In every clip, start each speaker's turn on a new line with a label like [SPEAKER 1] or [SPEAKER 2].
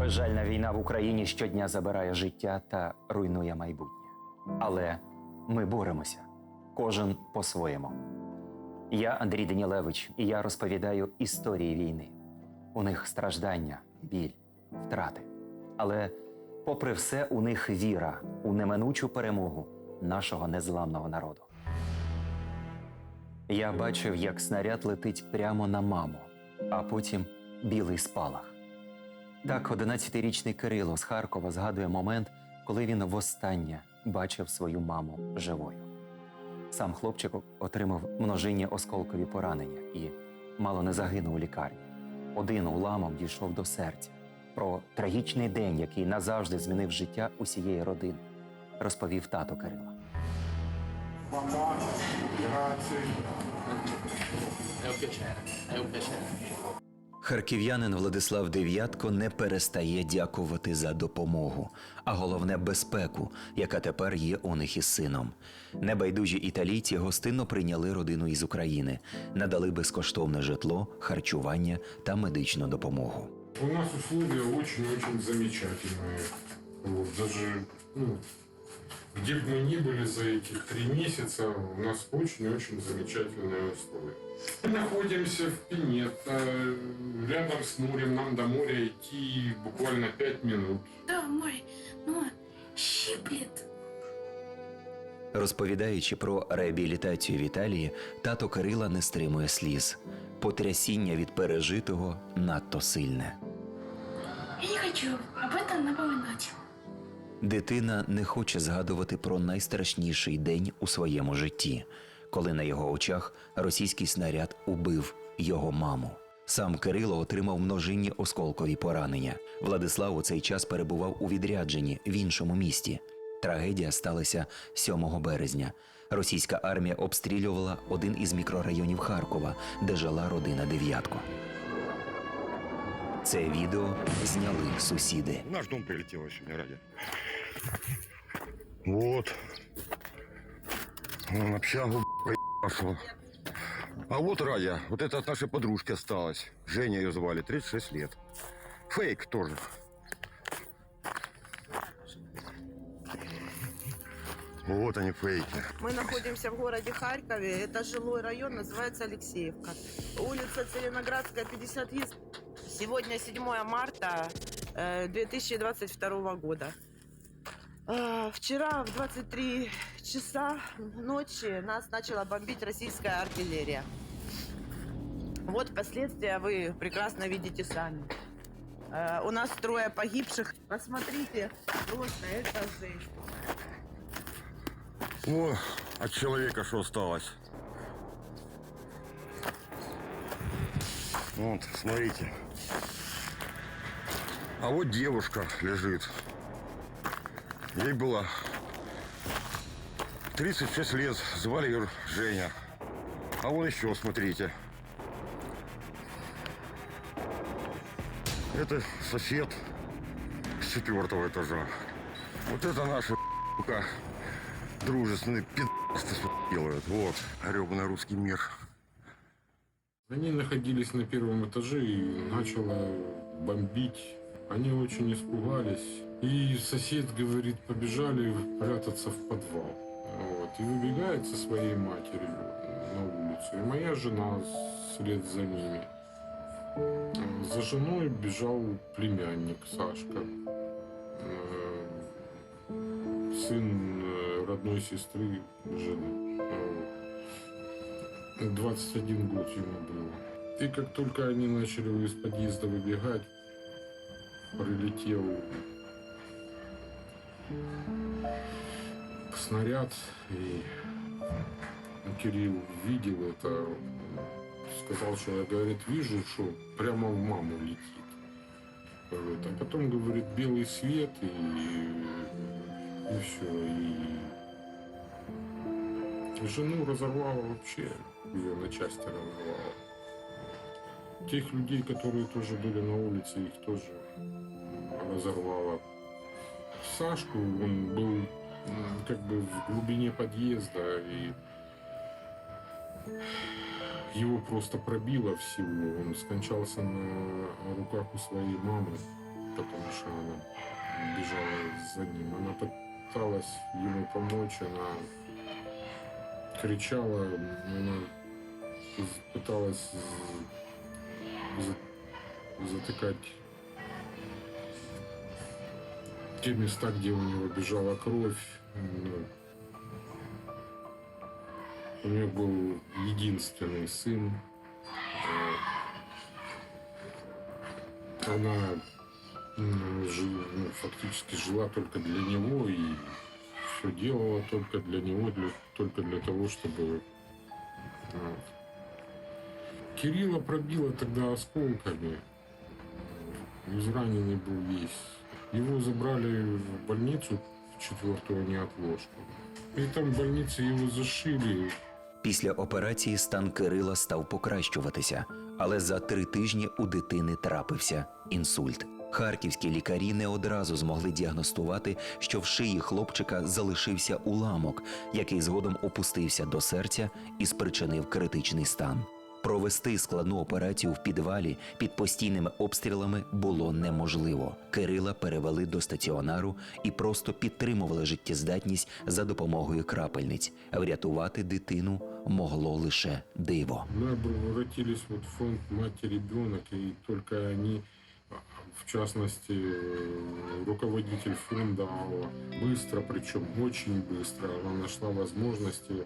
[SPEAKER 1] Безжальна війна в Україні щодня забирає життя та руйнує майбутнє. Але ми боремося, кожен по-своєму. Я Андрій Данілевич, і я розповідаю історії війни. У них страждання, біль, втрати. Але, попри все, у них віра у неминучу перемогу нашого незламного народу. Я бачив, як снаряд летить прямо на маму, а потім білий спалах. Так, 11-річний Кирило з Харкова згадує момент, коли він востаннє бачив свою маму живою. Сам хлопчик отримав множинні осколкові поранення і мало не загинув у лікарні. Один уламок дійшов до серця. Про трагічний день, який назавжди змінив життя усієї родини, розповів тато Кирила.
[SPEAKER 2] Мама, grazie.
[SPEAKER 1] Харків'янин Владислав Дев'ятко не перестає дякувати за допомогу, а головне безпеку, яка тепер є у них із сином. Небайдужі італійці гостинно прийняли родину із України, надали безкоштовне житло, харчування та медичну допомогу.
[SPEAKER 2] У нас условия очень-очень замечательные. Вот, даже, ну, где бы мы ни были за эти три месяца, у нас очень-очень замечательные условия. Мы находимся в Пине, э, рядом с морем, нам до моря идти буквально 5 минут.
[SPEAKER 3] Да, море, но щиплет.
[SPEAKER 1] Розповідаючи про реабілітацію в Італії, тато Кирила не стримує сліз. Потрясіння від пережитого надто сильне.
[SPEAKER 3] Я не хочу об этом напоминать.
[SPEAKER 1] Дитина не хоче згадувати про найстрашніший день у своєму житті, коли на його очах російський снаряд убив його маму. Сам Кирило отримав множинні осколкові поранення. Владислав у цей час перебував у відрядженні в іншому місті. Трагедія сталася 7 березня. Російська армія обстрілювала один із мікрорайонів Харкова, де жила родина Дев'ятко. Це відео зняли сусіди.
[SPEAKER 4] Наш дом прилетело сегодня ради. Вот. Он общагу пошел. А вот Радя, вот это от нашей подружки осталось. Женя ее звали, 36 лет. Фейк тоже. Вот они фейки.
[SPEAKER 5] Мы находимся в городе Харькове. Это жилой район, называется Алексеевка. Улица Целиноградская, 50 есть. Сегодня 7 марта э, 2022 года. А, Вчера в 23 часа ночи нас начала бомбить российская артиллерия. Вот последствия вы прекрасно видите сами. Э, У нас трое погибших. Посмотрите, просто это жесть.
[SPEAKER 4] О, от человека что осталось. Вот, смотрите. А вот девушка лежит. Ей было 36 лет. Звали ее Женя. А вон еще, смотрите. Это сосед с четвертого этажа. Вот это наша дружественный пи***сты делают. Вот, гребаный русский мир.
[SPEAKER 2] Они находились на первом этаже и начало бомбить. Они очень испугались. И сосед говорит, побежали прятаться в подвал. Вот. И выбегает со своей матерью на улицу. И моя жена вслед за ними. За женой бежал племянник Сашка. Э, Сын э, родной сестры жены. Вот. 21 год ему было. И как только они начали из подъезда выбегать, прилетел снаряд, и Кирилл видел это, сказал, что я, говорит, вижу, что прямо в маму летит. А потом, говорит, белый свет, и, и все, и жену разорвало вообще, ее на части разорвало. Тех людей, которые тоже были на улице, их тоже разорвало. Сашку, он был как бы в глубине подъезда, и его просто пробило всего. Он скончался на руках у своей мамы. потому что она бежала за ним. Она пыталась ему помочь, она кричала, она з- пыталась затыкать те места, где у него бежала кровь. Ну, у нее был единственный сын. Э, Она ну, фактически жила только для него и все делала только для него, для- только для того, чтобы... э, Кирилла пробило тогда осколками. Э, Израненный был весь. Его забрали в больницу в четвертую неотложку. И там в больнице его зашили.
[SPEAKER 1] Після операції стан Кирила став покращуватися, але за три тижні у дитини трапився інсульт. Харківські лікарі не одразу змогли діагностувати, що в шиї хлопчика залишився уламок, який згодом опустився до серця і спричинив критичний стан. Провести складну операцію в підвалі під постійними обстрілами було неможливо. Кирила перевели до стаціонару і просто підтримували життєздатність за допомогою крапельниць. Врятувати дитину могло лише диво.
[SPEAKER 2] Мы обратились в фонд «Мать-ребенок», и только они, а, в частности, руководитель фонда быстро, причем очень быстро, она нашла возможности.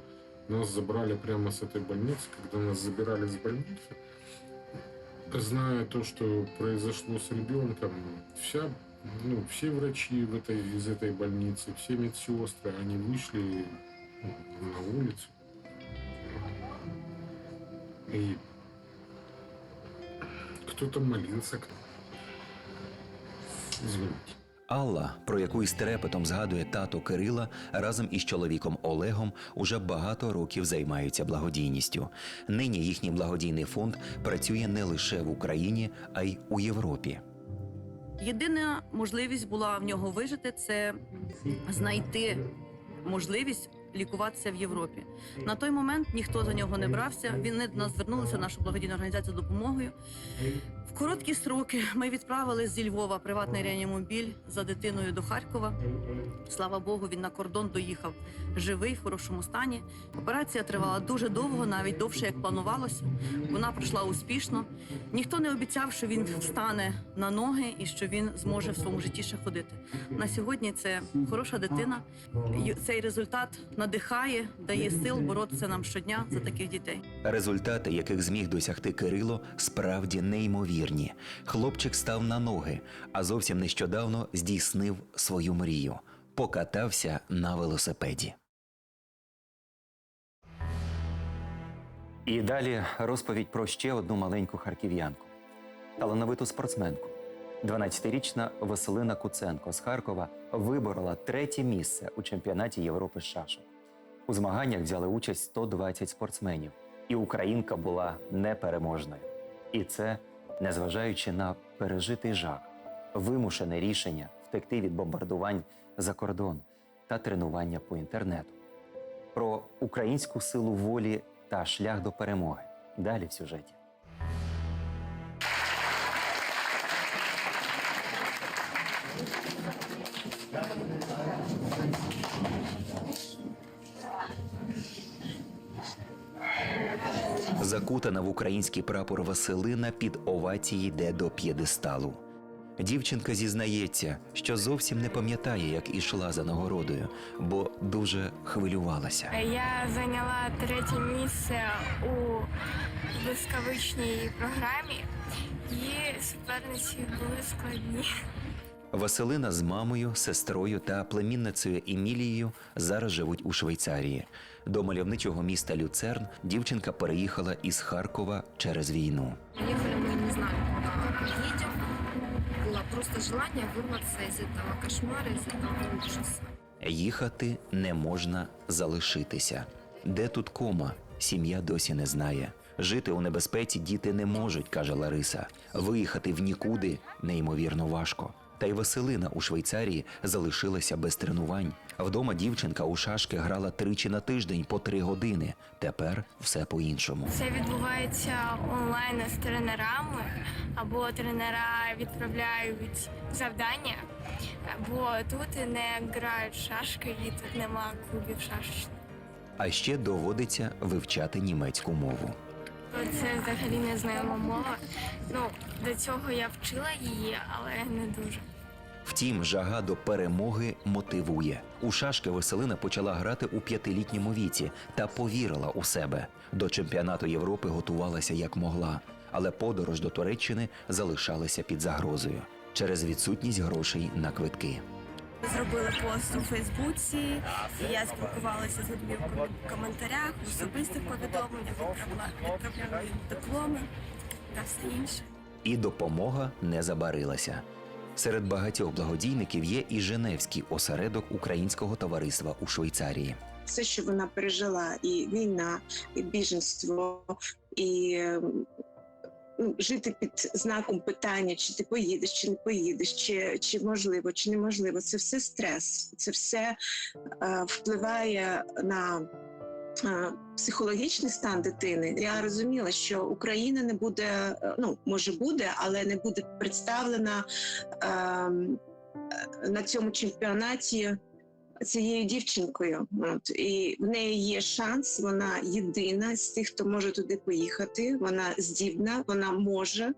[SPEAKER 2] Нас забрали прямо с этой больницы. Когда нас забирали с больницы, зная то, что произошло с ребенком, вся, ну, все врачи в этой, из этой больницы, все медсестры, они вышли ну, на улицу. И кто-то молился. кто- Извините.
[SPEAKER 1] Алла, про яку із трепетом згадує тато Кирила, разом із чоловіком Олегом уже багато років займаються благодійністю. Нині їхній благодійний фонд працює не лише в Україні, а й у Європі.
[SPEAKER 6] Єдина можливість була в нього вижити це знайти можливість лікуватися в Європі. На той момент ніхто за нього не брався. Він не до нас звернулися, наша благодійна організація з допомогою. В короткі строки ми відправили зі Львова приватний реанімобіль за дитиною до Харкова. Слава Богу, він на кордон доїхав живий, в хорошому стані. Операція тривала дуже довго, навіть довше як планувалося. Вона пройшла успішно. Ніхто не обіцяв, що він встане на ноги і що він зможе в своєму житті ще ходити. На сьогодні це хороша дитина. Цей результат надихає, дає сил боротися нам щодня за таких дітей.
[SPEAKER 1] Результати, яких зміг досягти Кирило, справді неймовірні. Хлопчик став на ноги, а зовсім нещодавно здійснив свою мрію покатався на велосипеді. І далі розповідь про ще одну маленьку харків'янку, талановиту спортсменку. 12-річна Василина Куценко з Харкова виборола третє місце у чемпіонаті Європи з шашок. У змаганнях взяли участь 120 спортсменів, і українка була непереможною. І це незважаючи на пережитий жах, вимушене рішення втекти від бомбардувань за кордон та тренування по інтернету. Про українську силу волі та шлях до перемоги. Далі в сюжеті. Закутана в український прапор Василина під овації йде до п'єдесталу. Дівчинка зізнається, що зовсім не пам'ятає, як ішла за нагородою, бо дуже хвилювалася.
[SPEAKER 7] Я зайняла третє місце у блискавичній програмі, і суперниці були складні.
[SPEAKER 1] Василина з мамою, сестрою та племінницею Емілією зараз живуть у Швейцарії. До мальовничого міста Люцерн дівчинка переїхала із Харкова через війну.
[SPEAKER 8] Ехали мы не знали, куда едем. Было просто желание вырваться из этого кошмара, из этого ужаса.
[SPEAKER 1] Їхати не можна залишитися. Де тут кома? Сім'я досі не знає. Жити у небезпеці діти не можуть, каже Лариса. Виїхати в нікуди неймовірно важко. Та й Василина у Швейцарії залишилася без тренувань. Вдома дівчинка у шашки грала тричі на тиждень по три години. Тепер все по-іншому.
[SPEAKER 7] Це відбувається онлайн з тренерами. або тренера відправляють завдання, бо тут не грають шашки і тут нема клубів шашечних.
[SPEAKER 1] А ще доводиться вивчати німецьку мову.
[SPEAKER 7] Це взагалі незнайома мова. Ну, до цього я вчила її, але не дуже.
[SPEAKER 1] Втім, жага до перемоги мотивує. У шашки Веселина почала грати у п'ятилітньому віці та повірила у себе. До чемпіонату Європи готувалася як могла, але подорож до Туреччини залишалася під загрозою через відсутність грошей на квитки.
[SPEAKER 6] Зробили пост у Фейсбуці. і Я спілкувалася з людьми в коментарях, в особистих повідомленнях, відправляла, їм дипломи та все інше.
[SPEAKER 1] І допомога не забарилася. Серед багатьох благодійників є і Женевський осередок Українського товариства у Швейцарії.
[SPEAKER 9] все, що вона пережила, і війна, і біженство, і ем, жити під знаком питання, чи ти поїдеш, чи не поїдеш, чи, чи можливо, чи неможливо. Це все стрес, це все е, впливає на е, психологічний стан дитини. Я розуміла, що Україна не буде, е, ну може буде, але не буде представлена ем, е, на цьому чемпіонаті цією дівчинкою. От і в неї є шанс. Вона єдина з тих, хто може туди поїхати. Вона здібна, вона може,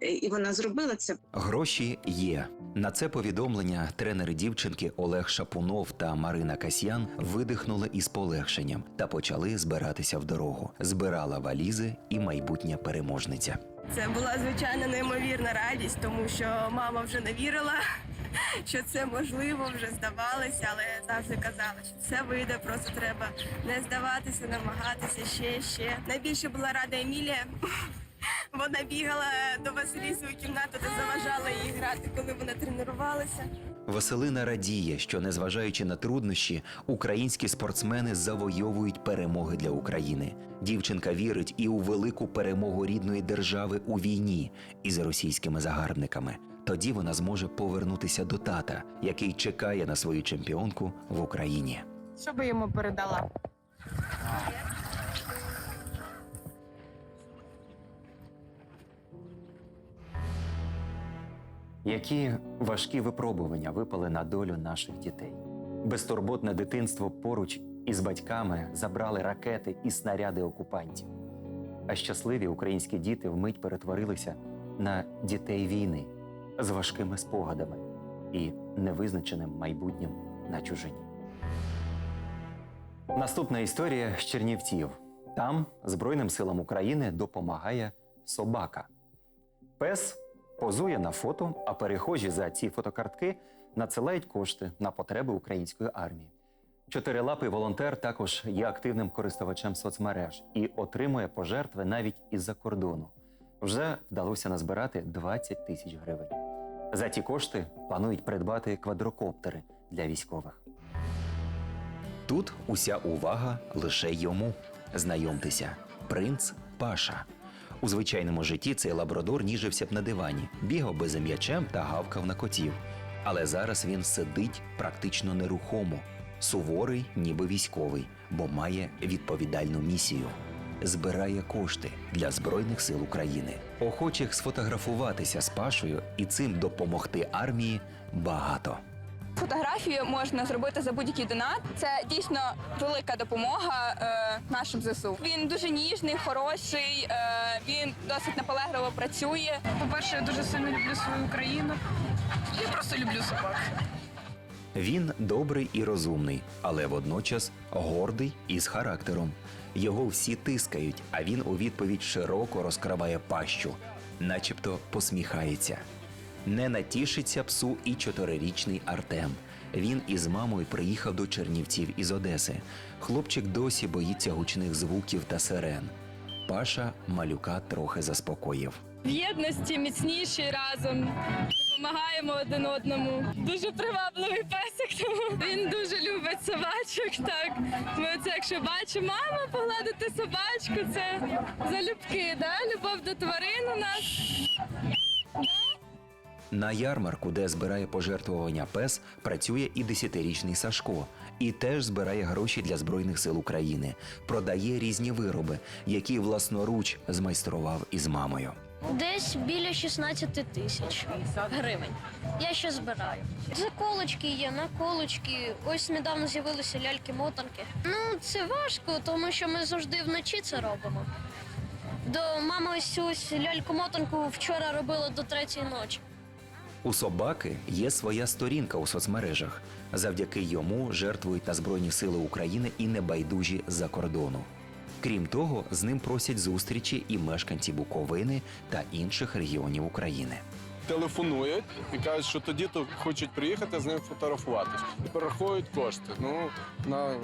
[SPEAKER 9] і вона зробила це.
[SPEAKER 1] Гроші є. На це повідомлення тренери дівчинки Олег Шапунов та Марина Касьян видихнули із полегшенням та почали збиратися в дорогу. Збирала валізи і майбутня переможниця.
[SPEAKER 6] Це була звичайно неймовірна радість, тому що мама вже не вірила, що це можливо, вже здавалося, але завжди казала, що все вийде, просто треба не здаватися, намагатися ще, ще. Найбільше була рада Емілія. Вона бігала до Василі в свою кімнату, де заважала їй грати, коли вона тренувалася.
[SPEAKER 1] Василина радіє, що незважаючи на труднощі, українські спортсмени завойовують перемоги для України. Дівчинка вірить і у велику перемогу рідної держави у війні із російськими загарбниками. Тоді вона зможе повернутися до тата, який чекає на свою чемпіонку в Україні.
[SPEAKER 5] Що би йому передала?
[SPEAKER 1] Які важкі випробування випали на долю наших дітей. Безтурботне дитинство поруч із батьками забрали ракети і снаряди окупантів. А щасливі українські діти вмить перетворилися на дітей війни з важкими спогадами і невизначеним майбутнім на чужині. Наступна історія з Чернівців. Там Збройним силам України допомагає собака. Пес позує на фото, а перехожі за ці фотокартки надсилають кошти на потреби української армії. Чотирилапий волонтер також є активним користувачем соцмереж і отримує пожертви навіть із-за кордону. Вже вдалося назбирати 20 тисяч гривень. За ті кошти планують придбати квадрокоптери для військових. Тут уся увага лише йому. Знайомтеся, принц Паша. У звичайному житті цей лабрадор ніжився б на дивані, бігав би за м'ячем та гавкав на котів. Але зараз він сидить практично нерухомо, суворий, ніби військовий, бо має відповідальну місію. Збирає кошти для Збройних сил України. Охочих сфотографуватися з Пашою і цим допомогти армії багато.
[SPEAKER 10] Фотографію можна зробити за будь-який донат. Це дійсно велика допомога е, нашим ЗСУ. Він дуже ніжний, хороший. Е, він досить наполегливо працює.
[SPEAKER 3] По-перше, я дуже сильно люблю свою Україну. Я просто люблю собак.
[SPEAKER 1] Він добрий і розумний, але водночас гордий і з характером. Його всі тискають, а він у відповідь широко розкриває пащу, начебто посміхається. Не натішиться псу і чотирирічний Артем. Він із мамою приїхав до Чернівців із Одеси. Хлопчик досі боїться гучних звуків та сирен. Паша малюка трохи заспокоїв.
[SPEAKER 10] В єдності міцніші разом. Допомагаємо один одному. Дуже привабливий песик. Тому він дуже любить собачок. Так ми це, якщо бачимо, мама погладити собачку. Це залюбки, да? любов до тварин у нас.
[SPEAKER 1] На ярмарку, де збирає пожертвування пес, працює і десятирічний Сашко, і теж збирає гроші для Збройних сил України, продає різні вироби, які власноруч змайстрував із мамою.
[SPEAKER 7] Десь біля 16 тисяч гривень. Я ще збираю. Заколочки є, наколочки. Ось недавно з'явилися ляльки-мотанки. Ну, це важко, тому що ми завжди вночі це робимо. До мама ось цю ляльку-мотанку вчора робила до третьої ночі.
[SPEAKER 1] У собаки є своя сторінка у соцмережах. Завдяки йому жертвують на Збройні Сили України і небайдужі за кордону. Крім того, з ним просять зустрічі і мешканці Буковини та інших регіонів України.
[SPEAKER 11] телефонують і кажуть, що тоді то хочуть приїхати з ним фотографуватись. І перераховують кошти. Ну, на,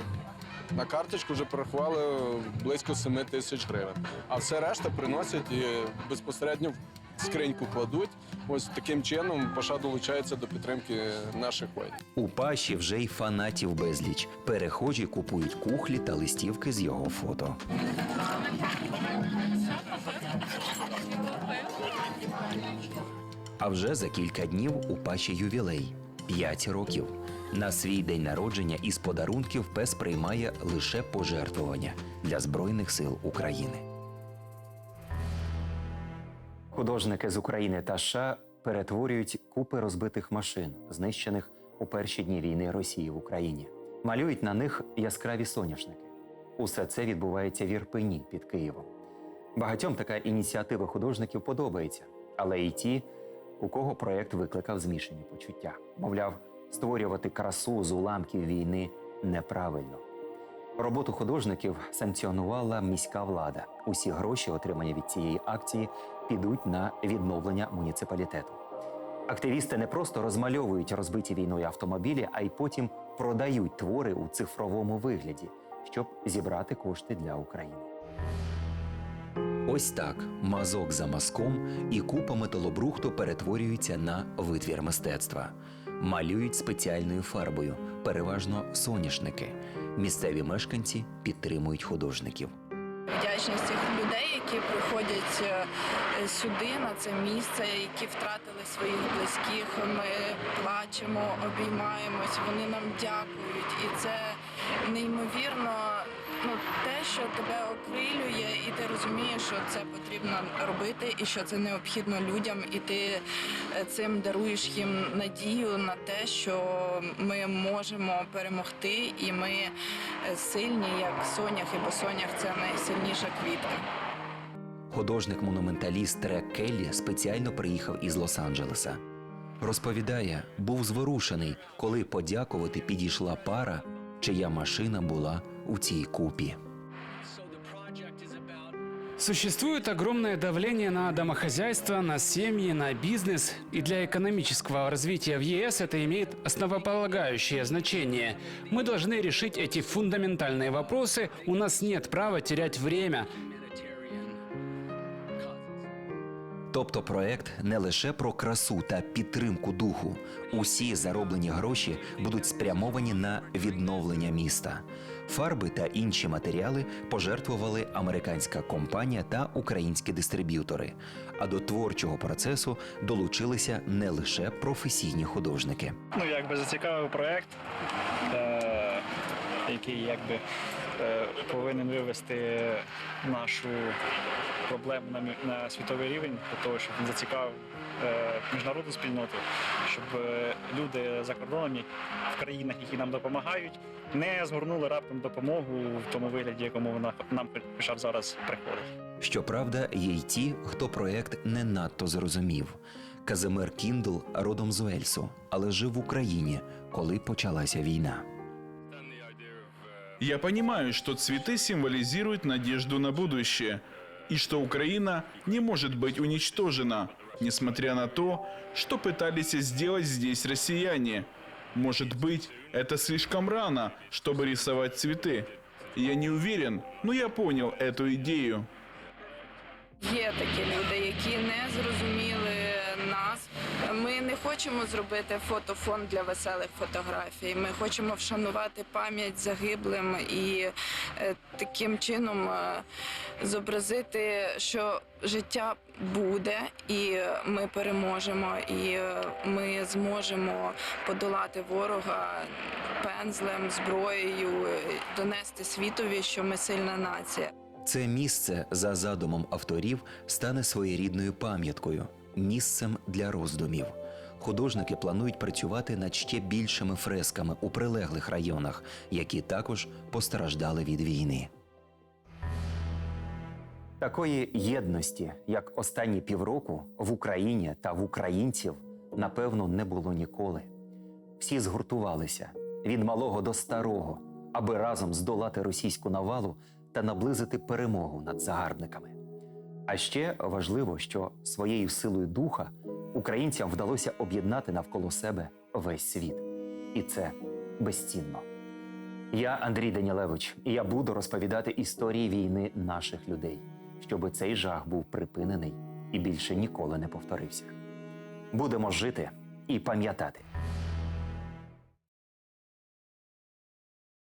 [SPEAKER 11] на карточку вже порахували близько 7 тисяч гривень. А все решта приносять і безпосередньо в скриньку кладуть. Ось таким чином Паша долучається до підтримки наших воїнів.
[SPEAKER 1] У паші вже й фанатів безліч. Перехожі купують кухлі та листівки з його фото. А вже за кілька днів у паші ювілей 5 років. На свій день народження із подарунків пес приймає лише пожертвування для Збройних сил України. Художники з України та США перетворюють купи розбитих машин, знищених у перші дні війни Росії в Україні. Малюють на них яскраві соняшники. Усе це відбувається в Ірпені під Києвом. Багатьом така ініціатива художників подобається, але і ті, у кого проєкт викликав змішані почуття. Мовляв, створювати красу з уламків війни неправильно. Роботу художників санкціонувала міська влада. Усі гроші, отримані від цієї акції, підуть на відновлення муніципалітету. Активісти не просто розмальовують розбиті війною автомобілі, а й потім продають твори у цифровому вигляді, щоб зібрати кошти для України. Ось так мазок за мазком і купа металобрухту перетворюються на витвір мистецтва. Малюють спеціальною фарбою, переважно соняшники. Місцеві мешканці підтримують художників.
[SPEAKER 3] Вдячність які приходять е, сюди, на це місце, які втратили своїх близьких. Ми плачемо, обіймаємось, вони нам дякують. І це неймовірно ну, те, що тебе окрилює, і ти розумієш, що це потрібно робити, і що це необхідно людям, і ти е, цим даруєш їм надію на те, що ми можемо перемогти, і ми е, сильні, як сонях, і бо сонях це найсильніша квітка
[SPEAKER 1] Художник-монументаліст Трек Келлі спеціально приїхав із Лос-Анджелеса. Розповідає, був зворушений, коли подякувати підійшла пара, чия машина була у цій купі.
[SPEAKER 12] Существует огромное давление на домохозяйство, на семьи, на бизнес. И для экономического развития в ЕС это имеет основополагающее значение. Мы должны решить эти фундаментальные вопросы. У нас нет права терять время.
[SPEAKER 1] Тобто проект не лише про красу та підтримку духу. Усі зароблені гроші будуть спрямовані на відновлення міста. Фарби та інші матеріали пожертвували американська компанія та українські дистриб'ютори. А до творчого процесу долучилися не лише професійні художники.
[SPEAKER 13] Ну, якби зацікавив проект, е, який якби е, повинен вивести нашу проблему на, мі- на світовий рівень, для того, щоб він зацікавив е, міжнародну спільноту, щоб е, люди за кордоном в країнах, які нам допомагають, не згорнули раптом допомогу в тому вигляді, якому вона нам хоча б зараз приходить.
[SPEAKER 1] Щоправда, є й ті, хто проект не надто зрозумів. Казимир Кіндл родом з Уельсу, але жив в Україні, коли почалася війна.
[SPEAKER 14] Я понимаю, что цветы символизируют надежду на будущее, и что Украина не может быть уничтожена, несмотря на то, что пытались сделать здесь россияне. Может быть, это слишком рано, чтобы рисовать цветы. Я не уверен, но я понял эту идею.
[SPEAKER 3] Є такі люди, які не зрозуміли нас. Не хочемо зробити фотофон для веселих фотографій. Ми хочемо вшанувати пам'ять загиблим і е, таким чином е, зобразити, що життя буде, і ми переможемо, і е, ми зможемо подолати ворога пензлем, зброєю, донести світові, що ми сильна нація.
[SPEAKER 1] Це місце за задумом авторів стане своєрідною пам'яткою, місцем для роздумів. Художники планують працювати над ще більшими фресками у прилеглих районах, які також постраждали від війни. Такої єдності, як останні півроку, в Україні та в українців, напевно, не було ніколи. Всі згуртувалися від малого до старого, аби разом здолати російську навалу та наблизити перемогу над загарбниками. А ще важливо, що своєю силою духа українцям вдалося об'єднати навколо себе весь світ. І це безцінно. Я Андрій Данілевич, і я буду розповідати історії війни наших людей, щоб цей жах був припинений і більше ніколи не повторився. Будемо жити і пам'ятати.